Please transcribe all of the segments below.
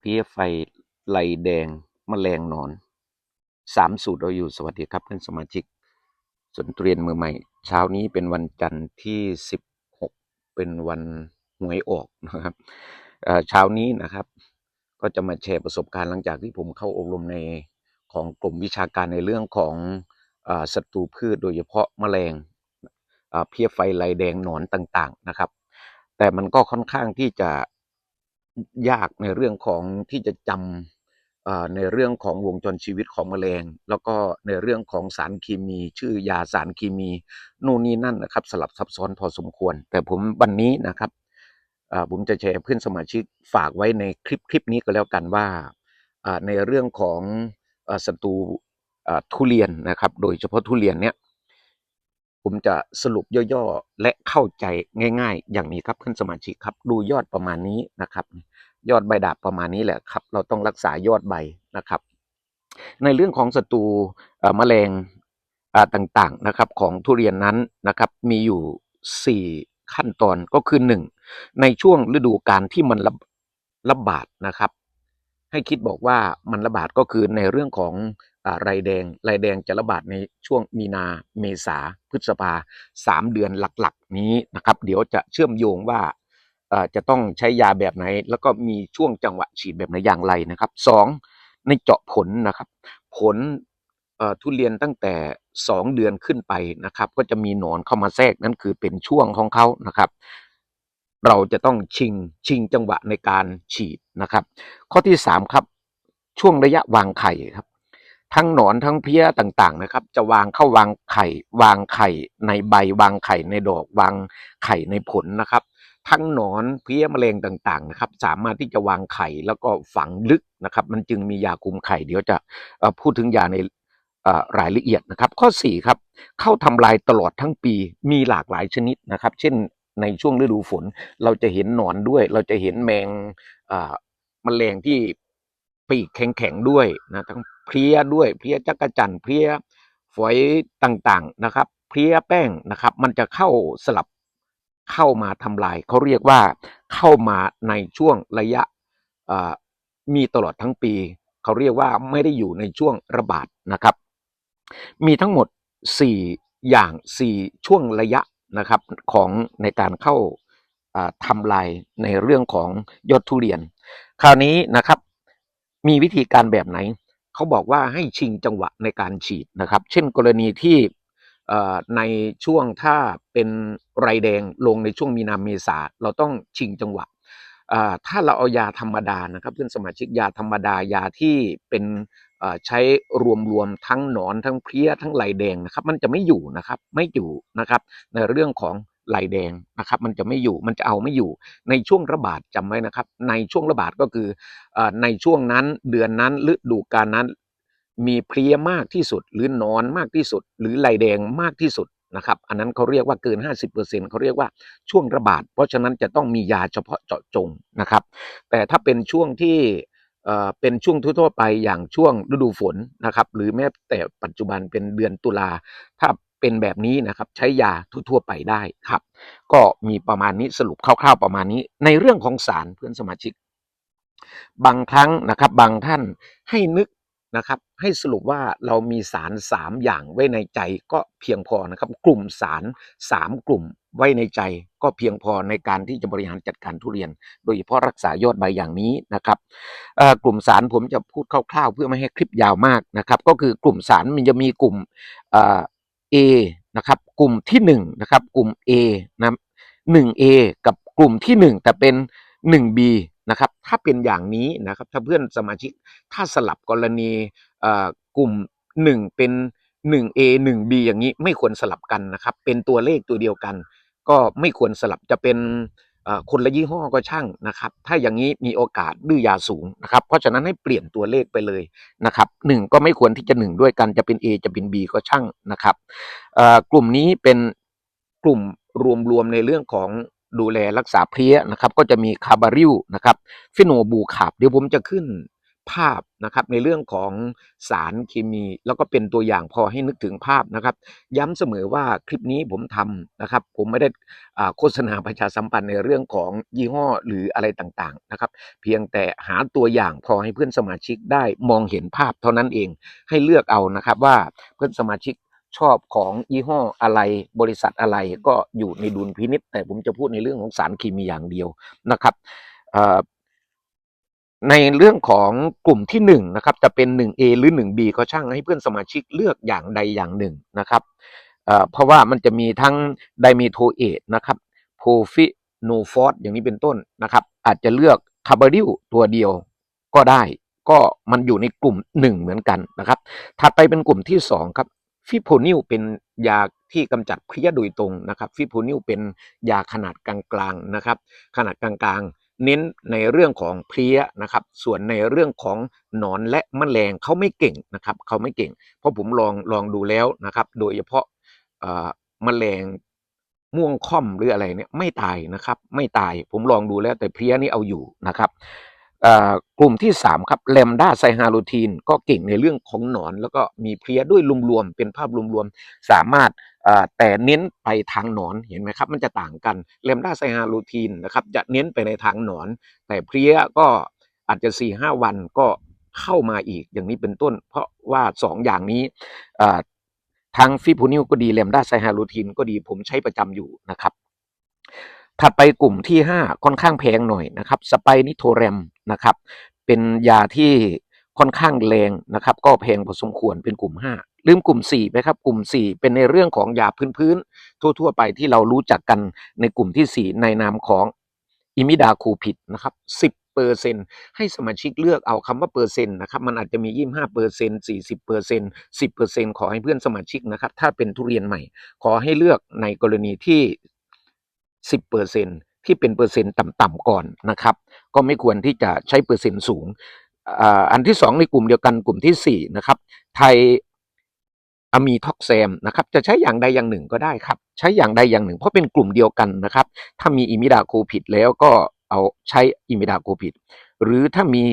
เพี้ยไฟไหลแดงแมลงหนอนสามสูตรเราอยู่สวัสดีครับเพื่อนสมาชิกส่วนเรียนมือใหม่ เช้านี้เป็นวันจันทร์ที่สิบหกเป็นวันหวยออกนะครับเช้านี้นะครับ ก็จะมาแชร์ประสบการณ์หลังจากที่ผมเข้าอบรมในของกลุ่มวิชาการในเรื่องของศัตรูพืชโดยเฉพาะแมลงเพี้ยไฟลายแดงหนอนต่างๆนะครับ แต่มันก็ค่อนข้างที่จะ ยากในเรื่องของที่จะจำในเรื่องของวงจรชีวิตของแมลง แล้วก็ในเรื่องของสารเคมี ชื่อยาสารเคมีนู่นนี่นั่นนะครับ สลับซับซ้อนพอสมควร แต่ผมวันนี้นะครับผมจะแชร์เพื่อนสมาชิกฝากไว้ในคลิปคลิปนี้ก็แล้วกันว่าในเรื่องของศัตรูทุเรียนนะครับ โดยเฉพาะทุเรียนเนี่ย ผมจะสรุปย่อๆ และเข้าใจง่าย ๆ อย่างนี้ครับเพื่อนสมาชิกครับ ดูยอดประมาณนี้นะครับ ยอดใบดาบประมาณนี้แหละครับ เราต้องรักษายอดใบนะครับ ในเรื่องของศัตรูแมลงต่างๆนะครับของทุเรียนนั้นนะครับมีอยู่ 4 ขั้นตอนก็คือ 1 ในช่วงฤดูกาลที่มันระระบาดนะครับ ให้คิดบอกว่ามันระบาดก็คือในเรื่องของ ไรแดงไรแดงจะระบาดในช่วงมีนาเมษาพฤษภาสามเดือนหลักๆ นี้นะครับ เดี๋ยวจะเชื่อมโยงว่าจะต้องใช้ยาแบบไหน แล้วก็มีช่วงจังหวะฉีดแบบไหนอย่างไรนะครับสองในเจาะผลนะครับ ผลทุเรียนตั้งแต่ 2 เดือนขึ้นไปนะครับ ก็จะมีหนอนเข้ามาแทรกนั่นคือเป็นช่วงของเขานะครับ เราจะต้องชิงชิงจังหวะในการฉีดนะครับ ข้อที่ 3 ครับ ช่วงระยะวางไข่ครับ ทั้งหนอนทั้งเพี้ยต่างๆนะครับ จะวางเข้าวางไข่ วางไข่ในใบ วางไข่ในดอก วางไข่ในผลนะครับ ทั้งหนอนเพี้ยแมลงต่างๆนะครับ สามารถที่จะวางไข่แล้วก็ฝังลึกนะครับ มันจึงมียาคุมไข่ เดี๋ยวจะพูดถึงยาในรายละเอียดนะครับ ข้อ4ครับเข้าทำลายตลอดทั้งปีมีหลากหลายชนิดนะครับ เช่นในช่วงฤดูฝน เราจะเห็นหนอนด้วย เราจะเห็นแมงอ่าแมลงที่ ปีกแข็งๆด้วยนะทั้งเพลี้ยด้วยเพลี้ยจักรจันเพลี้ยฝอยต่างๆนะครับ เพลี้ยแป้งนะครับ มันจะเข้าสลับเข้ามาทำลายเขาเรียกว่าเข้ามาในช่วงระยะมีตลอดทั้งปี เขาเรียกว่าไม่ได้อยู่ในช่วงระบาดนะครับ มีทั้งหมด 4 อย่าง 4 ช่วงระยะนะครับของในการเข้าอ่าทำลายในเรื่องของยอดทุเรียน คราวนี้นะครับ มีวิธีการแบบไหน เขาบอกว่าให้ชิงจังหวะในการฉีดนะครับ เช่นกรณีที่ในช่วงถ้าเป็นไรแดงลงในช่วงมีนาเมษาเราต้องชิงจังหวะถ้าเราเอายาธรรมดานะครับเพื่อนสมาชิกยาธรรมดายาที่เป็นใช้รวมๆทั้งหนอนทั้งเพลี้ยทั้งไหลแดงนะครับ มันจะไม่อยู่นะครับไม่อยู่นะครับในเรื่องของ ไหลแดงนะครับ มันจะไม่อยู่มันจะเอาไม่อยู่ ในช่วงระบาดจำไว้นะครับ ในช่วงระบาดก็คืออในช่วงนั้นเดือนนั้นฤดูกาลนั้น มีเพลียมากที่สุด หรือนอนมากที่สุด หรือไหลแดงมากที่สุดนะครับ อันนั้นเขาเรียกว่าเกิน 50%เขาเรียกว่าช่วงระบาด เพราะฉะนั้นจะต้องมียาเฉพาะเจาะจงนะครับ แต่ถ้าเป็นช่วงที่เอ่อเป็นช่วงทั่วๆไปอย่างช่วงฤดูฝนนะครับ หรือแม้แต่ปัจจุบันเป็นเดือนตุลาถ้า เป็นแบบนี้นะครับใช้ยาทั่วๆไปได้ครับ ก็มีประมาณนี้สรุปคร่าวๆประมาณนี้ ในเรื่องของสารเพื่อนสมาชิก บางครั้งนะครับบางท่านให้นึกนะครับให้สรุปว่าเรามีสาร 3 อย่างไว้ในใจก็เพียงพอนะครับ กลุ่มสาร 3 กลุ่มไว้ในใจก็เพียงพอในการที่จะบริหารจัดการทุเรียน โดยเฉพาะรักษายอดใบอย่างนี้นะครับกลุ่มสารผมจะพูดคร่าวๆ เพื่อไม่ให้คลิปยาวมากนะครับ ก็คือกลุ่มสารมันจะมีกลุ่ม A นะครับกลุ่มที่1นะครับกลุ่ม A นะ 1A กับกลุ่มที่ 1 แต่เป็น 1B นะครับถ้าเป็นอย่างนี้นะครับถ้าเพื่อนสมาชิกถ้าสลับกรณีเอ่อกลุ่ม 1 เป็น 1A 1B อย่างนี้ไม่ควรสลับกันนะครับเป็นตัวเลขตัวเดียวกัน ก็ไม่ควรสลับจะเป็น คนละยี่ห้อก็ช่างนะครับ ถ้าอย่างนี้มีโอกาสดื้อยาสูงนะครับ เพราะฉะนั้นให้เปลี่ยนตัวเลขไปเลยนะครับหนึ่งก็ไม่ควรที่จะหนึ่งด้วยกันจะเป็น A จะเป็น B ก็ช่างนะครับกลุ่มนี้เป็นกลุ่มรวมๆในเรื่องของดูแลรักษาเพลี้ยนะครับ ก็จะมีคาบาริลนะครับฟิโนบูคาบเดี๋ยวผมจะขึ้น ภาพนะครับในเรื่องของสารเคมี แล้วก็เป็นตัวอย่างพอให้นึกถึงภาพนะครับ ย้ำเสมอว่าคลิปนี้ผมทำนะครับ ผมไม่ได้โฆษณาประชาสัมพันธ์ในเรื่องของยี่ห้อหรืออะไรต่างๆนะครับ เพียงแต่หาตัวอย่างพอให้เพื่อนสมาชิกได้มองเห็นภาพเท่านั้นเองให้เลือกเอานะครับว่าเพื่อนสมาชิกชอบของยี่ห้ออะไรบริษัทอะไรก็อยู่ในดุลพินิษแต่ผมจะพูดในเรื่องของสารเคมีอย่างเดียวนะครับ ในเรื่องของกลุ่มที่หนึ่งนะครับจะเป็น 1A หรือ 1B ก็ช่างให้เพื่อนสมาชิกเลือกอย่างใดอย่างหนึ่งนะครับเพราะว่ามันจะมีทั้งไดเมโทเอทนะครับโพฟิโนฟอสอย่างนี้เป็นต้นนะครับ อาจจะเลือกคาร์บาริลตัวเดียวก็ได้ ก็มันอยู่ในกลุ่มหนึ่งเหมือนกันนะครับ ถัดไปเป็นกลุ่มที่สองครับฟิโพนิลเป็นยาที่กำจัดเพลี้ยโดยตรงนะครับ ฟิโพนิลเป็นยาขนาดกลางๆนะครับ ขนาดกลางๆ เน้นในเรื่องของเพลี้ยนะครับ ส่วนในเรื่องของหนอนและแมลงเขาไม่เก่งนะครับเขาไม่เก่ง เพราะผมลองลองดูแล้วนะครับ โดยเฉพาะแมลงม่วงค่อมหรืออะไรเนี่ยไม่ตายนะครับ ไม่ตายผมลองดูแล้วแต่เพลี้ยนี่เอาอยู่นะครับกลุ่มที่3ครับแลมด้าไซฮารูทีนก็เก่งในเรื่องของหนอน แล้วก็มีเพลี้ยด้วยรวมๆเป็นภาพรวมๆสามารถ แต่เน้นไปทางหนอนเห็นไหมครับ มันจะต่างกันแลมด้าไซฮารูทีนนะครับจะเน้นไปในทางหนอน แต่เพลี้ยก็อาจจะ4ีหวันก็เข้ามาอีกอย่างนี้เป็นต้น เพราะว่า2อย่างนี้ทั้งฟิพูนิลก็ดีแลมด้าไซฮารูทีนก็ดีผมใช้ประจำอยู่นะครับถัดไปกลุ่มที่ 5 ค่อนข้างแพงหน่อยนะครับสไปนิโทแรมนะครับเป็นยาที่ค่อนข้างแรงนะครับ ก็แพงพอสมควรเป็นกลุ่ม 5 ลืมกลุ่ม4ไปครับกลุ่ม 4 เป็นในเรื่องของยาพื้นๆทั่ว ๆ ไปที่เรารู้จักกันในกลุ่มที่ 4 ในนามของอิมิดาคูผิดนะครับ 10เปอร์เซ็นให้สมาชิกเลือกเอาคำว่าเปอร์เซ็นต์นะครับมันอาจจะมี 25เปอร์เซ็นต์40เปอร์เซ็นต์10เปอร์เซ็นต์ขอให้เพื่อนสมาชิกนะครับ ถ้าเป็นทุเรียนใหม่ ขอให้เลือกในกรณีที่ 10เปอร์เซ็นต์ที่เป็นเปอร์เซ็นต์ต่ำๆก่อนนะครับ ก็ไม่ควรที่จะใช้เปอร์เซ็นต์สูงอันที่สองในกลุ่มเดียวกันกลุ่มที่สี่นะครับไทย อะมีท็อกแซมนะครับจะใช้อย่างใดอย่างหนึ่งก็ได้ครับ ใช้อย่างใดอย่างหนึ่ง เพราะเป็นกลุ่มเดียวกันนะครับ ถ้ามีอิมิดาโคผิดแล้วก็เอาใช้อิมิดาโคผิด หรือถ้ามี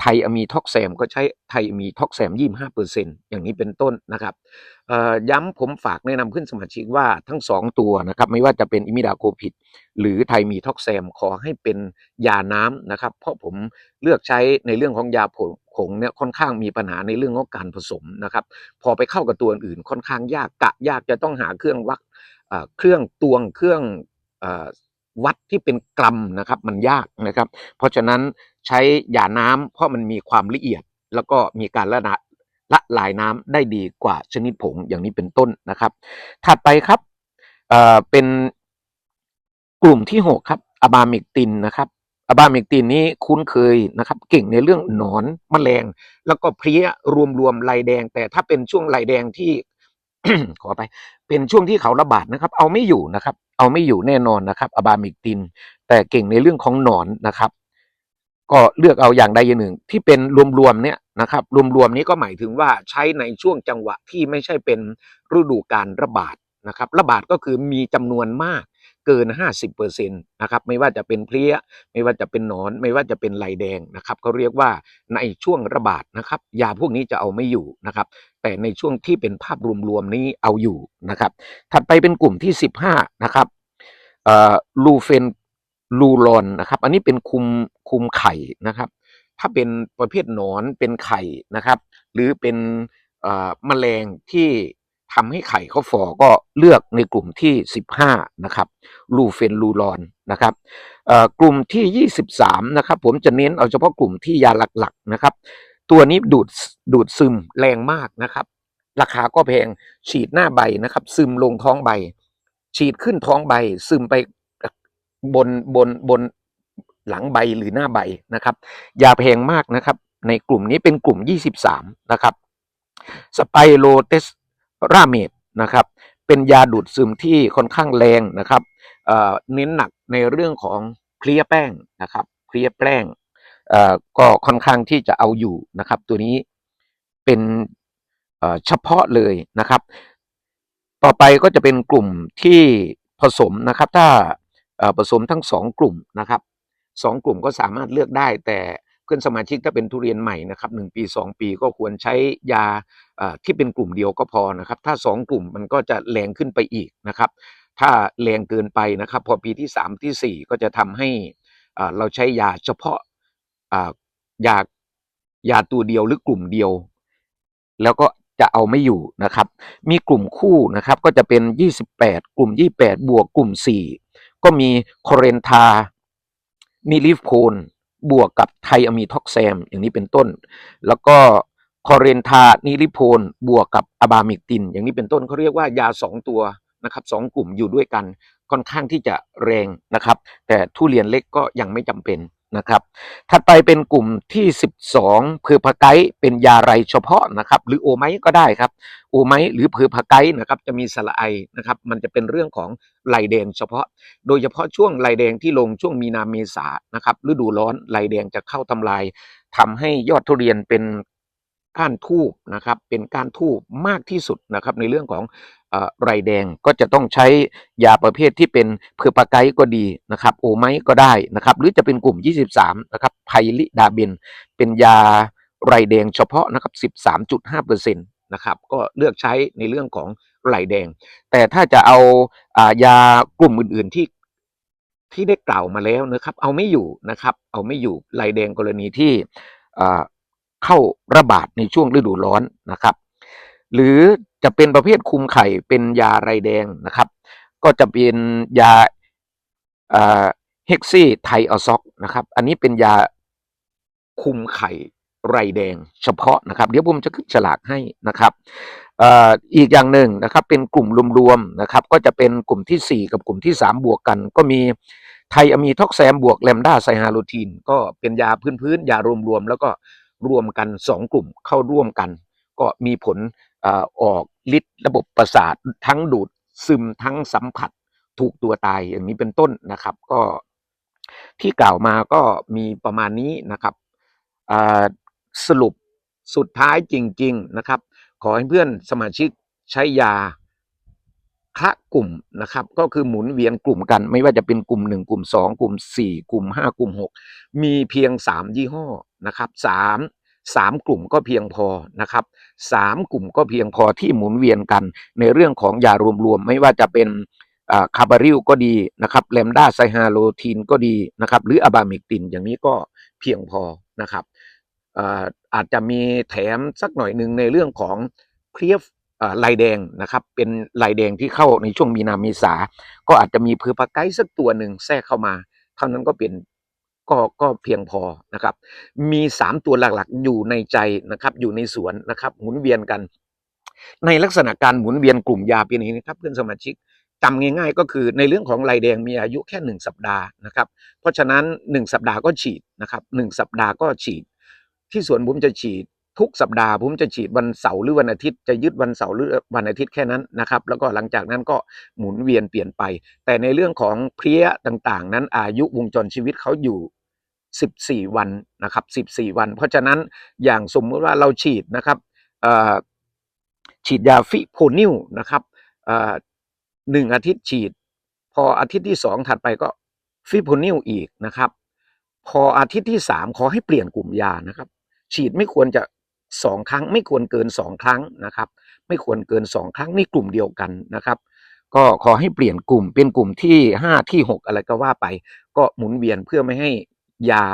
ไทยอะมีท็อกแซมก็ใช้ไทยอมีท็อกแซมยี่ห้าเปอร์เซ็นต์อย่างนี้เป็นต้นนะครับย้ำผมฝากแนะนำเพื่อนสมาชิกว่าทั้งสองตัวนะครับไม่ว่าจะเป็นอิมิดาโคพิดหรือไทยมีท็อกแซมขอให้เป็นยาน้ำนะครับ เพราะผมเลือกใช้ในเรื่องของยาผงผงเนี่ยค่อนข้างมีปัญหาในเรื่องของการผสมนะครับ พอไปเข้ากับตัวอื่นค่อนข้างยากกะยากจะต้องหาเครื่องวัดเครื่องตวงเครื่องอ วัดที่เป็นกรัมนะครับ มันยากนะครับ เพราะฉะนั้นใช้ยาน้ำเพราะมันมีความละเอียด แล้วก็มีการละนะละลายน้ำได้ดีกว่าชนิดผงอย่างนี้เป็นต้นนะครับ ถัดไปครับเอ่อเป็นกลุ่มที่ 6 ครับอะบาเมกตินนะครับอะบาเมกตินนี้คุ้นเคยนะครับ เก่งในเรื่องหนอนแมลง แล้วก็เพลี้ยรวมๆลายแดง แต่ถ้าเป็นช่วงลายแดงที่ ขอไปเป็นช่วงที่เขาระบาดนะครับ เอาไม่อยู่นะครับ เอาไม่อยู่แน่นอนนะครับอบาเมกติน แต่เก่งในเรื่องของหนอนนะครับ ก็เลือกเอาอย่างใดอย่างหนึ่ง ที่เป็นรวมๆเนี่ยนะครับ รวมๆนี้ก็หมายถึงว่าใช้ในช่วงจังหวะที่ไม่ใช่เป็นฤดูการระบาดนะครับ ระบาดก็คือมีจำนวนมาก เกิน 50%นะครับไม่ว่าจะเป็นเพลี้ย ไม่ว่าจะเป็นหนอน ไม่ว่าจะเป็นลายแดงนะครับเขาเรียกว่าในช่วงระบาดนะครับยาพวกนี้จะเอาไม่อยู่นะครับแต่ในช่วงที่เป็นภาพรวมๆนี้เอาอยู่นะครับถัดไปเป็นกลุ่มที่ 15นะครับอ่อลูเฟนลูรอนนะครับอันนี้เป็นคุมคุมไข่นะครับ ถ้าเป็นประเภทหนอนเป็นไข่นะครับ หรือเป็นอ่อแมลงที่ ทำให้ไข่เขาฟอก็เลือกในกลุ่มที่ 15 นะครับ ลูเฟนลูรอนนะครับกลุ่มที่ 23 นะครับ ผมจะเน้นเอาเฉพาะกลุ่มที่ยาหลักๆนะครับ ตัวนี้ดูดดูดซึมแรงมากนะครับ ราคาก็แพงฉีดหน้าใบนะครับ ซึมลงท้องใบ ฉีดขึ้นท้องใบ ซึมไปบนบนบนหลังใบหรือหน้าใบนะครับ ยาแพงมากนะครับ ในกลุ่มนี้เป็นกลุ่ม 23 นะครับสไปโรเตส ราเมดนะครับ เป็นยาดูดซึมที่ค่อนข้างแรงนะครับเน้นหนักในเรื่องของเคลียร์แป้งนะครับเคลียร์แป้งก็ค่อนข้างที่จะเอาอยู่นะครับ ตัวนี้เป็นเฉพาะเลยนะครับ ต่อไปก็จะเป็นกลุ่มที่ผสมนะครับ ถ้าผสมทั้งสองกลุ่มนะครับสองกลุ่มก็สามารถเลือกได้แต่ พื่อนสมาชิกถ้าเป็นทุเรียนใหม่นะครับหนึ่งปีสองปีก็ควรใช้ยาที่เป็นกลุ่มเดียวก็พอนะครับ ถ้าสองกลุ่มมันก็จะแรงขึ้นไปอีกนะครับ ถ้าแรงเกินไปนะครับ พอปีที่สามที่สี่ก็จะทำให้เราใช้ยาเฉพาะยายาตัวเดียวหรือกลุ่มเดียว แล้วก็จะเอาไม่อยู่นะครับ มีกลุ่มคู่นะครับก็จะเป็น 28 กลุ่ม 28 บวกกลุ่ม 4 ก็มีโคเรนทานิลิฟโคน บวกกับไทอะมีท็อกแซม อย่างนี้เป็นต้น แล้วก็คอเรนทานิลิโพนบวกกับอะบามิกติน อย่างนี้เป็นต้นเขาเรียกว่ายาสองตัวนะครับสองกลุ่มอยู่ด้วยกันค่อนข้างที่จะแรงนะครับ แต่ทุเรียนเล็กก็ยังไม่จำเป็นนะครับ ถัดไปเป็นกลุ่มที่ 12เพอร์พาไกต์เป็นยาไรเฉพาะนะครับ หรือโอไมก็ได้ครับ อไมหรือเพอร์พาไกนะครับจะมีสระไอนะครับมันจะเป็นเรื่องของไหลแดงเฉพาะ โดยเฉพาะช่วงไหลแดงที่ลงช่วงมีนาเมษานะครับฤดูร้อนไหลแดงจะเข้าทำลายทำให้ยอดทุเรียนเป็นก้านทูบนะครับเป็นก้านทูบมากที่สุดนะครับในเรื่องของไรแดงก็จะต้องใช้ยาประเภทที่เป็นเพอร์ปาไกก็ดีนะครับโอไมก็ได้นะครับหรือจะเป็นกลุ่ม 23นะครับไพลิดาเบนเป็นยาไรแดงเฉพาะนะครับ 13.5%น นะครับ ก็เลือกใช้ในเรื่องของไหลแดง แต่ถ้าจะเอาอายากลุ่มอื่น ๆที่ที่ได้กล่าวมาแล้วนะครับ เอาไม่อยู่นะครับ เอาไม่อยู่ไหลแดงกรณีที่เข้าระบาดในช่วงฤดูร้อนนะครับ หรือจะเป็นประเภทคุมไข่เป็นยาไรแดงนะครับ ก็จะเป็นยาเฮกซี่ไทออซอกนะครับ อันนี้เป็นยาคุมไข่ ไรแดงเฉพาะนะครับ เดี๋ยวผมจะขึ้นฉลากให้นะครับอีกอย่างหนึ่งนะครับเป็นกลุ่มรวมๆนะครับ ก็จะเป็นกลุ่มที่ 4 กับกลุ่มที่ 3 บวกกัน ก็มีไทอะมีท็อกแซมบวกแลมดาไซฮาโลทีนก็เป็นยาพื้นๆยารวมๆแล้วก็รวมกัน 2 กลุ่มเข้าร่วมกัน ก็มีผลออกฤทธิ์ระบบประสาททั้งดูดซึมทั้งสัมผัสถูกตัวตายอย่างนี้เป็นต้นนะครับ ก็ที่กล่าวมาก็มีประมาณนี้นะครับอ่า สรุปสุดท้ายจริง ๆนะครับ ขอให้เพื่อนสมาชิกใช้ยาคะกลุ่มนะครับ ก็คือหมุนเวียนกลุ่มกัน ไม่ว่าจะเป็นกลุ่ม 1 กลุ่ม 2 กลุ่ม 4 กลุ่ม 5 กลุ่ม 6 มีเพียง 3 ยี่ห้อนะครับ3 3 กลุ่มก็เพียงพอนะครับ3กลุ่มก็เพียงพอที่หมุนเวียนกันในเรื่องของยารวมๆไม่ว่าจะเป็นคาบาริลก็ดีนะครับแลมด้าไซฮาโลทีนก็ดีนะครับ หรืออะบามิกตินอย่างนี้ก็เพียงพอนะครับ อาจจะมีแถมสักหน่อยหนึ่งในเรื่องของเพลียฟลายแดงนะครับ เป็นลายแดงที่เข้าในช่วงมีนาเมษา ก็อาจจะมีเพือร์พาไกต์สักตัวหนึ่งแทรกเข้ามา เท่านั้นก็เป็นก็ก็เพียงพอนะครับ มี 3 ตัวหลักๆ อยู่ในใจนะครับ อยู่ในสวนนะครับหมุนเวียนกัน ในลักษณะการหมุนเวียนกลุ่มยาเป็นอย่างนี้นะครับเพื่อนสมาชิกจำง่ายๆ ก็คือในเรื่องของลายแดงมีอายุแค่ 1 สัปดาห์นะครับ เพราะฉะนั้น 1 สัปดาห์ก็ฉีดนะครับ1สัปดาห์ก็ฉีด ที่สวนผมจะฉีดทุกสัปดาห์ผมจะฉีดวันเสาร์หรือวันอาทิตย์จะยึดวันเสาร์หรือวันอาทิตย์แค่นั้นนะครับแล้วก็หลังจากนั้นก็หมุนเวียนเปลี่ยนไป แต่ในเรื่องของเพลี้ยต่างๆ นั้นอายุวงจรชีวิตเขาอยู่ 14 วันนะครับ 14 วัน เพราะฉะนั้นอย่างสมมติว่าเราฉีดนะครับฉีดยาฟิโพนิลนะครับเอ่อหนึ่งอาทิตย์ฉีด พออาทิตย์ที่สองถัดไปก็ฟิโพนิลอีกนะครับ พออาทิตย์ที่สามขอให้เปลี่ยนกลุ่มยานะครับ ฉีดไม่ควรจะสองครั้ง ไม่ควรเกินสองครั้งนะครับ ไม่ควรเกินสองครั้งนี่กลุ่มเดียวกันนะครับ ก็ขอให้เปลี่ยนกลุ่มเป็นกลุ่มที่ห้าที่หกอะไรก็ว่าไป ก็หมุนเวียนเพื่อไม่ให้ยา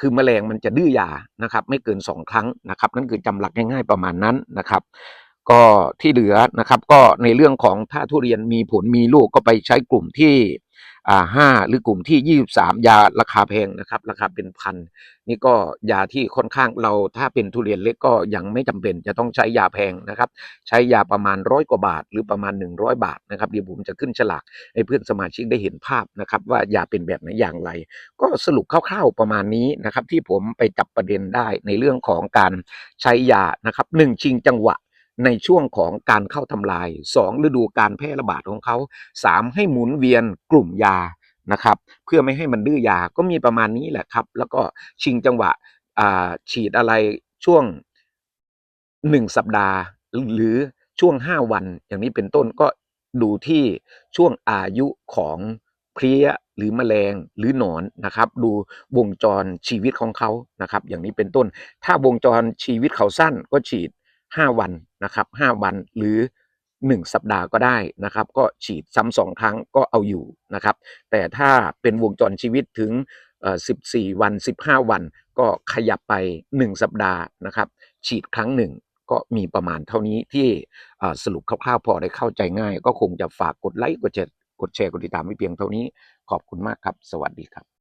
คือแมลงมันจะดื้อยานะครับ ไม่เกินสองครั้งนะครับ นั่นคือจำหลักง่ายๆประมาณนั้นนะครับ ก็ที่เหลือนะครับ ก็ในเรื่องของถ้าทุเรียนมีผลมีลูกก็ไปใช้กลุ่มที่ อ่าห้าหรือกลุ่มที่ยี่สามยาราคาแพงนะครับ ราคาเป็นพัน นี่ก็ยาที่ค่อนข้างเราถ้าเป็นทุเรียนเล็กก็ยังไม่จำเป็น จะต้องใช้ยาแพงนะครับ ใช้ยาประมาณร้อยกว่าบาท หรือประมาณ 100 บาทนะครับเดี๋ยวผมจะขึ้นฉลากให้เพื่อนสมาชิกได้เห็นภาพนะครับ ว่ายาเป็นแบบไหนอย่างไร ก็สรุปคร่าวๆประมาณนี้นะครับ ที่ผมไปจับประเด็นได้ในเรื่องของการใช้ยานะครับหนึ่งชิงจังหวะ ในช่วงของการเข้าทำลาย 2 ฤดูการแพร่ระบาดของเขา 3 ให้หมุนเวียนกลุ่มยานะครับเพื่อไม่ให้มันดื้อยาก็มีประมาณนี้แหละครับ แล้วก็ชิงจังหวะฉีดอะไรช่วง 1 สัปดาห์ หรือช่วง 5 วัน อย่างนี้เป็นต้นก็ดูที่ช่วงอายุของเพลี้ยหรือแมลงหรือหนอนนะครับ ดูวงจรชีวิตของเขานะครับ อย่างนี้เป็นต้น ถ้าวงจรชีวิตเขาสั้นก็ฉีด 5 วันนะครับ5วันหรือ 1 สัปดาห์ก็ได้นะครับ ก็ฉีดซ้ำสองครั้งก็เอาอยู่นะครับ แต่ถ้าเป็นวงจรชีวิตถึง 14 วัน 15 วัน ก็ขยับไป 1 สัปดาห์นะครับ ฉีดครั้งหนึ่งก็มีประมาณเท่านี้ที่สรุปคร่าวๆพอได้เข้าใจง่าย ก็คงจะฝากกดไลค์กดแชร์กดแชร์กดติดตามไว้เพียงเท่านี้ ขอบคุณมากครับ สวัสดีครับ